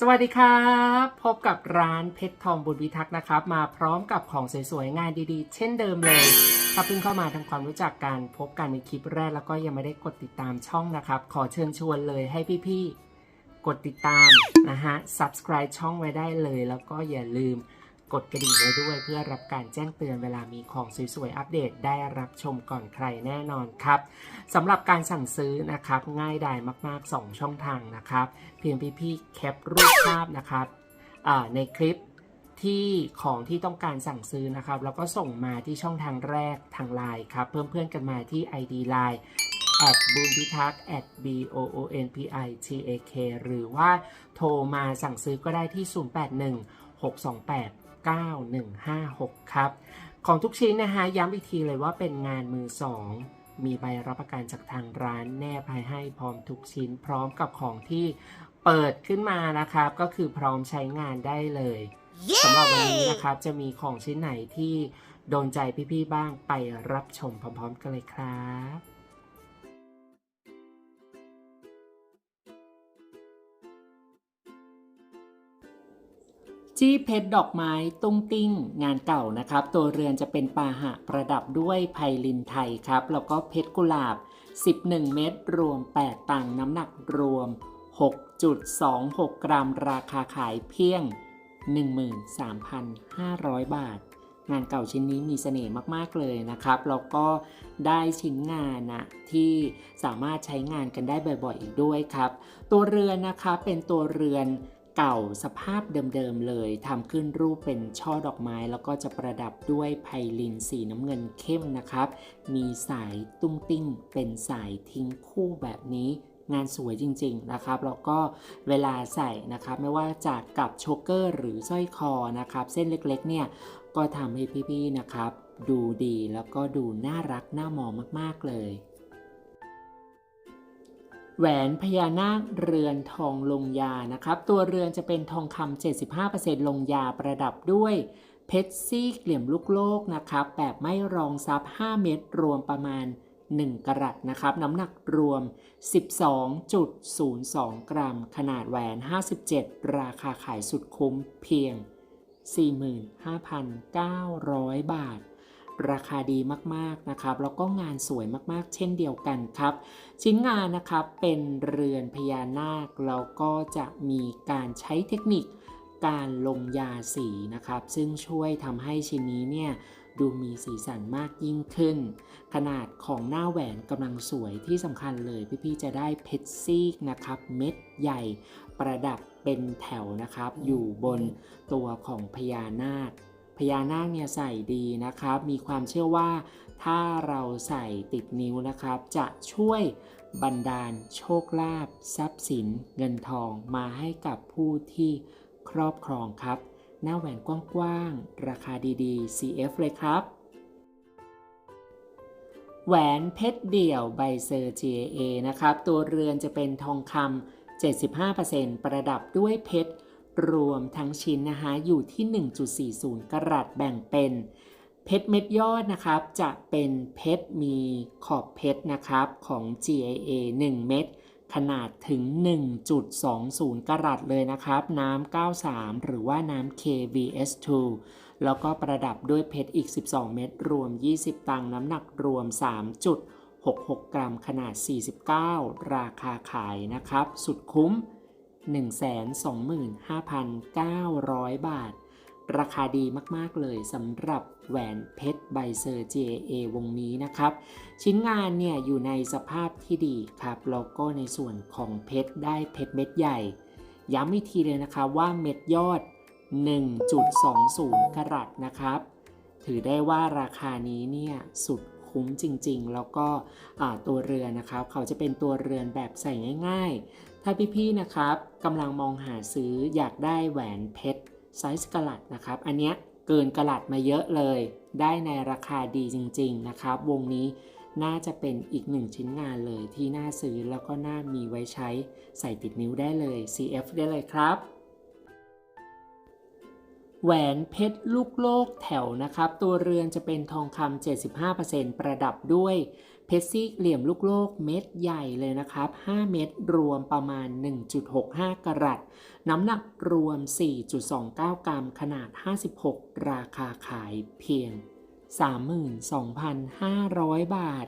สวัสดีครับ พบกับร้านเพชรทองบุญวิทักษ์นะครับ มาพร้อมกับของสวยๆ งานดีๆ เช่นเดิมเลย ถ้าเพิ่งเข้ามาทำความรู้จักกัน พบกันในคลิปแรกแล้วก็ยังไม่ได้กดติดตามช่องนะครับ ขอเชิญชวนเลยให้พี่ๆ กดติดตามนะฮะ subscribe ช่องไว้ได้เลย แล้วก็อย่าลืม กดกระดิ่งไว้ด้วยเพื่อรับการแจ้งเตือนเวลามีของสวยๆ อัปเดตได้รับชมก่อนใครแน่นอนครับสำหรับการสั่งซื้อนะครับง่ายดายมาก ๆ 2 ช่องทางนะครับ เพียงพี่ๆแคปรูปภาพนะครับในคลิปที่ของที่ต้องการสั่งซื้อนะครับ แล้วก็ส่งมาที่ช่องทางแรกทางไลน์ครับ เพิ่มเพื่อนกันมาที่ ID Line แอดบูนพิทักษ์ at b o o n p i t a k หรือว่าโทรมาสั่งซื้อก็ได้ที่ 081 628 9156 ครับ ของทุกชิ้นนะฮะย้ำอีกทีเลยว่าเป็นงานมือสองมีใบรับประกันจากทางร้านแนบให้ให้พร้อมทุกชิ้นพร้อมกับของที่เปิดขึ้นมานะครับ ก็คือพร้อมใช้งานได้เลยสำหรับวันนี้นะครับ จะมีของชิ้นไหนที่โดนใจพี่ๆบ้างไปรับชมพร้อมๆกันเลยครับ จี้เพชรดอกไม้ตุ้งติ้ง งานเก่านะครับ ตัวเรือนจะเป็นปาหะประดับด้วยไพลินไทยครับ แล้วก็เพชรกุหลาบ 11 เม็ดรวม 8 ตังน้ำหนักรวม 6.26 กรัม ราคาขายเพียง 13,500 บาท งานเก่าชิ้นนี้มีเสน่ห์มาก ๆ เลยนะครับ แล้วก็ได้ชิ้นงานนะที่สามารถใช้งานกันได้บ่อย ๆ อีกด้วยครับ ตัวเรือนนะคะเป็นตัวเรือน เก่าสภาพเดิมๆเลยทำขึ้นรูปเป็นช่อดอกไม้ แล้วก็จะประดับด้วยไพลินสีน้ำเงินเข้มนะครับ มีสายตุ้งติ้ง เป็นสายทิ้งคู่แบบนี้งานสวยจริงๆนะครับ แล้วก็เวลาใส่นะครับไม่ว่าจะกับโชกเกอร์หรือสร้อยคอนะครับ เส้นเล็กๆ เนี่ยก็ทำให้พี่ๆนะครับ ดูดีแล้วก็ดูน่ารักน่ามองมากๆเลย แหวนพญานาคเรือนทองลงยานะครับ ตัวเรือนจะเป็นทองคำ75%ลงยาประดับด้วยเพชรซี่เหลี่ยมลูกโลกนะครับ แบบไม่รองซับ 5 เม็ดรวมประมาณ 1 กรัตนะครับ น้ำหนักรวม 12.02 กรัม ขนาดแหวน 57 ราคาขายสุดคุ้มเพียง 45,900 บาท ราคาดีมากๆนะครับ แล้วก็งานสวยมากๆ เช่นเดียวกันครับ ชิ้นงานนะครับเป็นเรือนพญานาคแล้วก็จะมีการใช้เทคนิคการลงยาสีนะครับ ซึ่งช่วยทำให้ชิ้นนี้เนี่ยดูมีสีสันมากยิ่งขึ้น ขนาดของหน้าแหวนกำลังสวยที่สำคัญเลย พี่ๆจะได้เพชรซีกนะครับ เม็ดใหญ่ประดับเป็นแถวนะครับ อยู่บนตัวของพญานาค พญานาคเนี่ยใส่ดีนะครับ มีความเชื่อว่าถ้าเราใส่ติดนิ้วนะครับ จะช่วยบันดาลโชคลาภทรัพย์สินเงินทองมาให้กับผู้ที่ครอบครองครับ หน้าแหวนกว้างๆ ราคาดี ๆ CF เลยครับ แหวนเพชรเดี่ยวใบเซอร์ GAA นะครับ ตัวเรือนจะเป็นทองคำ75%ประดับด้วยเพชร รวมทั้งชิ้นนะคะอยู่ที่ 1.40 กรัตแบ่งเป็น เพชรเม็ดยอดนะครับ จะเป็นเพชรมีขอบเพชรนะครับของ GAA 1 เม็ดขนาดถึง 1.20 กรัตเลยนะครับ น้ำ 93 หรือว่าน้ำ KVS2 แล้วก็ประดับด้วยเพชรอีก 12 เม็ดรวม 20 ตังค์น้ำหนักรวม 3.66 กรัมขนาด 49 ราคาขายนะครับ สุดคุ้ม 125,900 บาท ราคาดีมาก ๆ เลยสำหรับแหวนเพชรใบเซอร์ JA วงนี้นะครับ ชิ้นงานเนี่ยอยู่ในสภาพที่ดีครับ แล้วก็ในส่วนของเพชรได้เพชรเม็ดใหญ่ ย้ำอีกทีเลยนะคะว่าเม็ดยอด 1.20กรัตนะครับ ถือได้ว่าราคานี้เนี่ยสุด คุ้มจริง ๆ แล้วก็ตัวเรือนนะครับ เขาจะเป็นตัวเรือนแบบใส่ง่าย ๆ ถ้าพี่ๆนะครับกำลังมองหาซื้ออยากได้แหวนเพชรไซส์กะลัดนะครับ อันเนี้ยเกินกะลัดมาเยอะเลย ได้ในราคาดีจริง ๆ นะครับ วงนี้น่าจะเป็นอีกหนึ่งชิ้นงานเลยที่น่าซื้อแล้วก็น่ามีไว้ใช้ใส่ติดนิ้วได้เลย CF ได้เลยครับ แหวนเพชรลูกโลกแถวนะครับ ตัวเรือนจะเป็นทองคำ75%ประดับด้วยเพชรซีกเหลี่ยมลูกโลกเม็ดใหญ่เลยนะครับ 5 เม็ดรวมประมาณ 1.65 กรัต น้ำหนักรวม 4.29 กรัม ขนาด 56 ราคาขายเพียง 32,500 บาท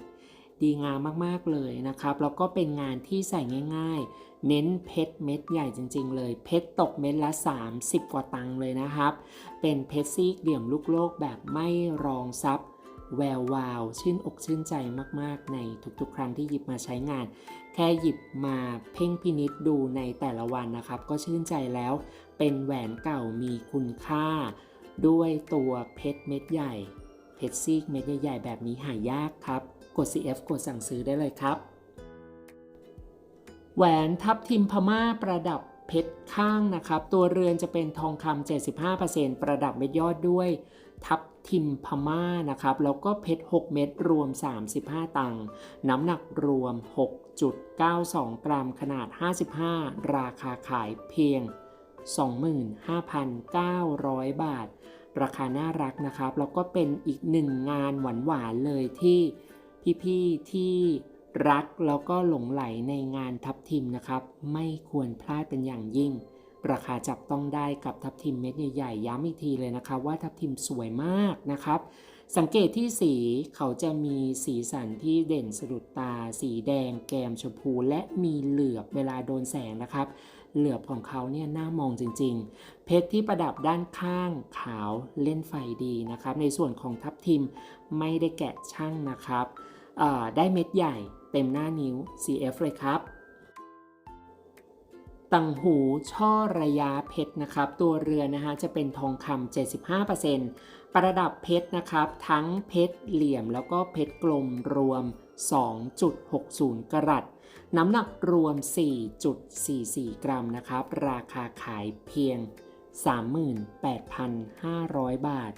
ดีงามมากๆเลยนะครับ แล้วก็เป็นงานที่ใส่ง่ายๆ เน้นเพชรเม็ดใหญ่จริง ๆ เลย เพชรตกเม็ดละ 30 กว่าตังค์เลยนะครับ เป็นเพชรซีกเหลี่ยมลูกโลกแบบไม่รองซับแวววาว ชื่นอกชื่นใจมากๆ ในทุกๆ ครั้งที่หยิบมาใช้งาน แค่หยิบมาเพ่งพินิษดูในแต่ละวันนะครับ ก็ชื่นใจแล้ว เป็นแหวนเก่ามีคุณค่า ด้วยตัวเพชรเม็ดใหญ่ เพชรซีกเม็ดใหญ่ๆแบบนี้หายากครับ กด CF กดสั่งซื้อได้เลยครับ แหวนทับทิมพม่าประดับเพชรข้างนะครับ ตัวเรือนจะเป็นทองคำ75%ประดับเม็ดยอดด้วย ทับทิมพม่านะครับ แล้วก็เพชร 6 เม็ดรวม 35 ตังค์น้ำหนักรวม 6.92 กรัมขนาด 55 ราคาขายเพียง 25,900 บาท ราคาน่ารักนะครับ แล้วก็เป็นอีกหนึ่งงานหวานๆเลยที่ พี่ๆที่รักแล้วก็หลงไหลในงานทับทิมนะครับ ไม่ควรพลาดเป็นอย่างยิ่ง ราคาจับต้องได้กับทับทิมเม็ดใหญ่ๆย้ำอีกทีเลยนะคะว่าทับทิมสวยมากนะครับ สังเกตที่สีเขาจะมีสีสันที่เด่นสะดุดตา สีแดง แกมชมพู และมีเหลือบเวลาโดนแสงนะครับ เหลือบของเขาเนี่ยน่ามองจริง ๆ เพชรที่ประดับด้านข้างขาวเล่นไฟดีนะครับ ในส่วนของทับทิมไม่ได้แกะช่างนะครับ ได้เม็ดใหญ่เต็มหน้านิ้ว CF เลยครับตังหูช่อระยะเพชรนะครับ ตัวเรือนะฮะจะเป็นทองคำ75%ประดับเพชรนะครับ ทั้งเพชรเหลี่ยมแล้วก็เพชรกลมรวม 2.60 กรัตน้ำหนักรวม 4.44 กรัมนะครับ ราคาขายเพียง 38,500 บาท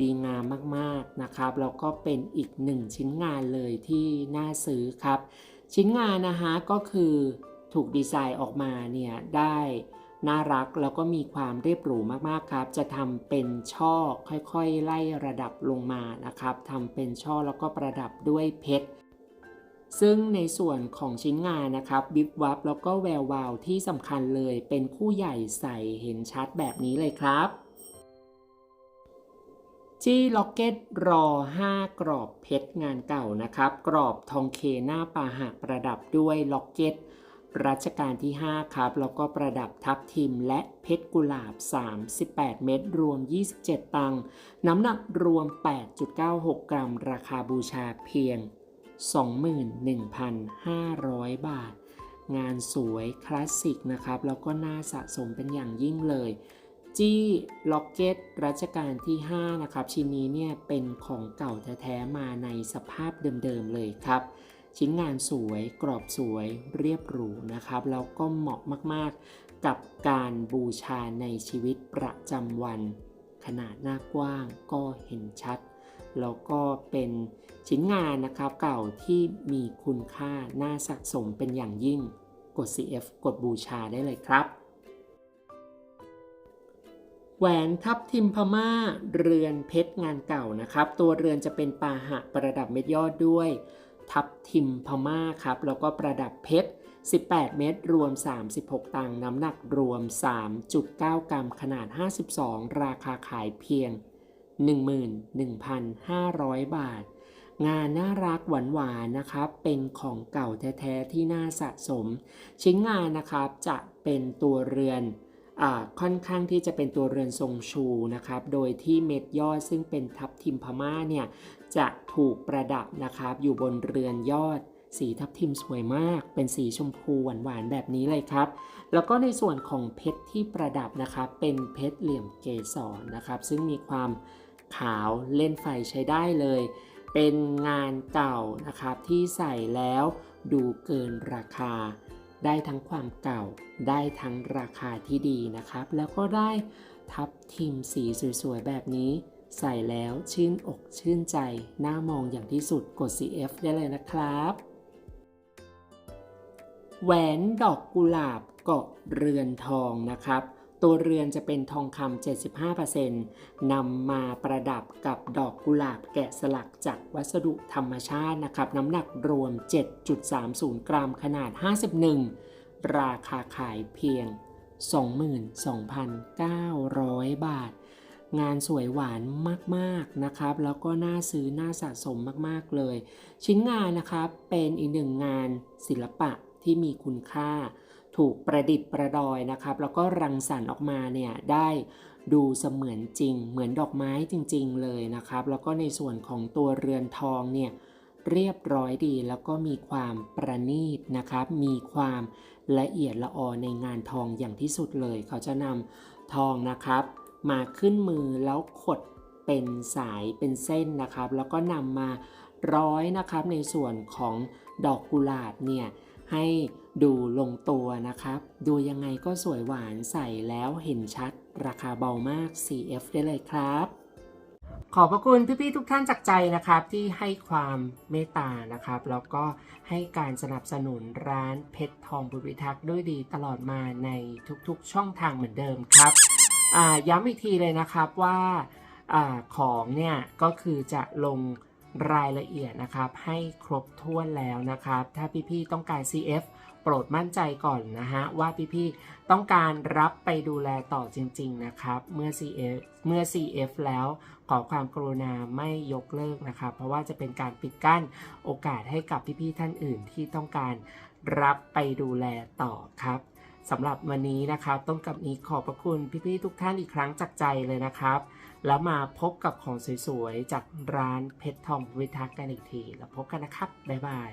ดีงามมากๆนะครับแล้วก็เป็นอีกหนึ่งชิ้นงานเลยที่น่าซื้อครับ ชิ้นงานนะฮะก็คือถูกดีไซน์ออกมาเนี่ยได้น่ารักแล้วก็มีความเรียบหรูมากๆครับ จะทำเป็นช่อค่อยๆ ไล่ระดับลงมานะครับทำเป็นช่อแล้วก็ประดับด้วยเพชรซึ่งในส่วนของชิ้นงานนะครับบิบวับแล้วก็แวววาวที่สำคัญเลยเป็นคู่ใหญ่ใส่เห็นชัดแบบนี้เลยครับ จี้ล็อกเก็ตรอ 5 กรอบเพชรงานเก่านะครับ กรอบทองเคหน้าปาหะประดับด้วยล็อกเก็ตรัชกาลที่ 5 ครับ แล้วก็ประดับทับทิมและเพชรกุหลาบ 38 เม็ดรวม 27 ตังค์น้ำหนักรวม 8.96 กรัม ราคาบูชาเพียง 21,500 บาท งานสวยคลาสสิกนะครับ แล้วก็น่าสะสมเป็นอย่างยิ่งเลย จี้ล็อกเก็ตรัชกาลที่ 5 นะครับ ชิ้นนี้เนี่ยเป็นของเก่าแท้ๆมาในสภาพเดิมๆเลยครับ ชิ้นงานสวยกรอบสวยเรียบหรูนะครับ แล้วก็เหมาะมากๆกับการบูชาในชีวิตประจำวัน ขนาดหน้ากว้างก็เห็นชัด แล้วก็เป็นชิ้นงานนะครับเก่าที่มีคุณค่าน่าสะสมเป็นอย่างยิ่ง กด CF กดบูชาได้เลยครับ แหวนทับทิมพม่า เรือนเพชรงานเก่านะครับ ตัวเรือนจะเป็นปาหะประดับเม็ดยอดด้วย ทับทิมพม่าครับ แล้วก็ประดับเพชร 18 เม็ดรวม 36 ตังค์น้ำหนักรวม 3.9 กรัมขนาด 52 ราคาขายเพียง 11,500 บาท งานน่ารักหวานๆนนะครับ เป็นของเก่าแท้ ๆ ที่น่าสะสม ชิ้นงานนะครับจะเป็นตัวเรือน ค่อนข้างที่จะเป็นตัวเรือนทรงชูนะครับ โดยที่เม็ดยอดซึ่งเป็นทับทิมพม่าเนี่ยจะถูกประดับนะครับอยู่บนเรือนยอด สีทับทิมสวยมาก เป็นสีชมพูหวานๆแบบนี้เลยครับ แล้วก็ในส่วนของเพชรที่ประดับนะครับเป็นเพชรเหลี่ยมเกสรนะครับ ซึ่งมีความขาวเล่นไฟใช้ได้เลย เป็นงานเก่านะครับที่ใส่แล้วดูเกินราคา ได้ทั้งความเก่า ได้ทั้งราคาที่ดีนะครับ แล้วก็ได้ทับทิมสีสวยๆ แบบนี้ ใส่แล้วชื่นอกชื่นใจน่ามองอย่างที่สุดกด CF ได้เลยนะครับ แหวนดอกกุหลาบเกาะเรือนทองนะครับ ตัวเรือนจะเป็นทองคำ 75%นำมาประดับกับดอกกุหลาบแกะสลักจากวัสดุธรรมชาตินะครับ น้ำหนักรวม 7.30 กรัมขนาด 51 ราคาขายเพียง 22,900 บาท งานสวยหวานมากๆนะครับ แล้วก็น่าซื้อน่าสะสมมากๆเลย ชิ้นงานนะครับเป็นอีกหนึ่งงานศิลปะที่มีคุณค่า ถูกประดิษฐ์ประดอยนะครับ แล้วก็รังสรรค์ออกมาเนี่ยได้ดูเสมือนจริง เหมือนดอกไม้จริง ๆ เลยนะครับ แล้วก็ในส่วนของตัวเรือนทองเนี่ยเรียบร้อยดีแล้วก็มีความประณีตนะครับ มีความละเอียดละออในงานทองอย่างที่สุดเลย เขาจะนำทองนะครับ มาขึ้นมือแล้วขดเป็นสายเป็นเส้นนะครับ แล้วก็นำมาร้อยนะครับในส่วนของดอกกุหลาบเนี่ย ให้ดูลงตัวนะครับ ดูยังไงก็สวยหวานใส่แล้วเห็นชัด ราคาเบามาก CF ได้เลยครับ ขอบพระคุณพี่ๆทุกท่านจากใจนะครับที่ให้ความเมตตานะครับ แล้วก็ให้การสนับสนุนร้านเพชรทองบุญวิทักษ์ด้วยดีตลอดมาในทุกๆช่องทางเหมือนเดิมครับย้ำอีกทีเลยนะครับว่าอาของเนี่ยก็คือจะลง รายละเอียดนะครับ ให้ครบถ้วนแล้วนะครับ ถ้าพี่ๆต้องการ CF โปรดมั่นใจก่อนนะฮะ ว่าพี่ๆต้องการรับไปดูแลต่อจริง ๆ นะครับ เมื่อ CF เมื่อ CF แล้วขอความกรุณาไม่ยกเลิกนะครับ เพราะว่าจะเป็นการปิดกั้นโอกาสให้กับพี่ๆท่านอื่นที่ต้องการรับไปดูแลต่อครับสำหรับวันนี้นะครับ ต้องกับนี้ขอบพระคุณพี่ๆทุกท่านอีกครั้งจากใจเลยนะครับ แล้วมาพบกับของสวยๆ จากร้านเพชรทองวิทักษ์กันอีกที แล้วพบกันนะครับ บ๊ายบาย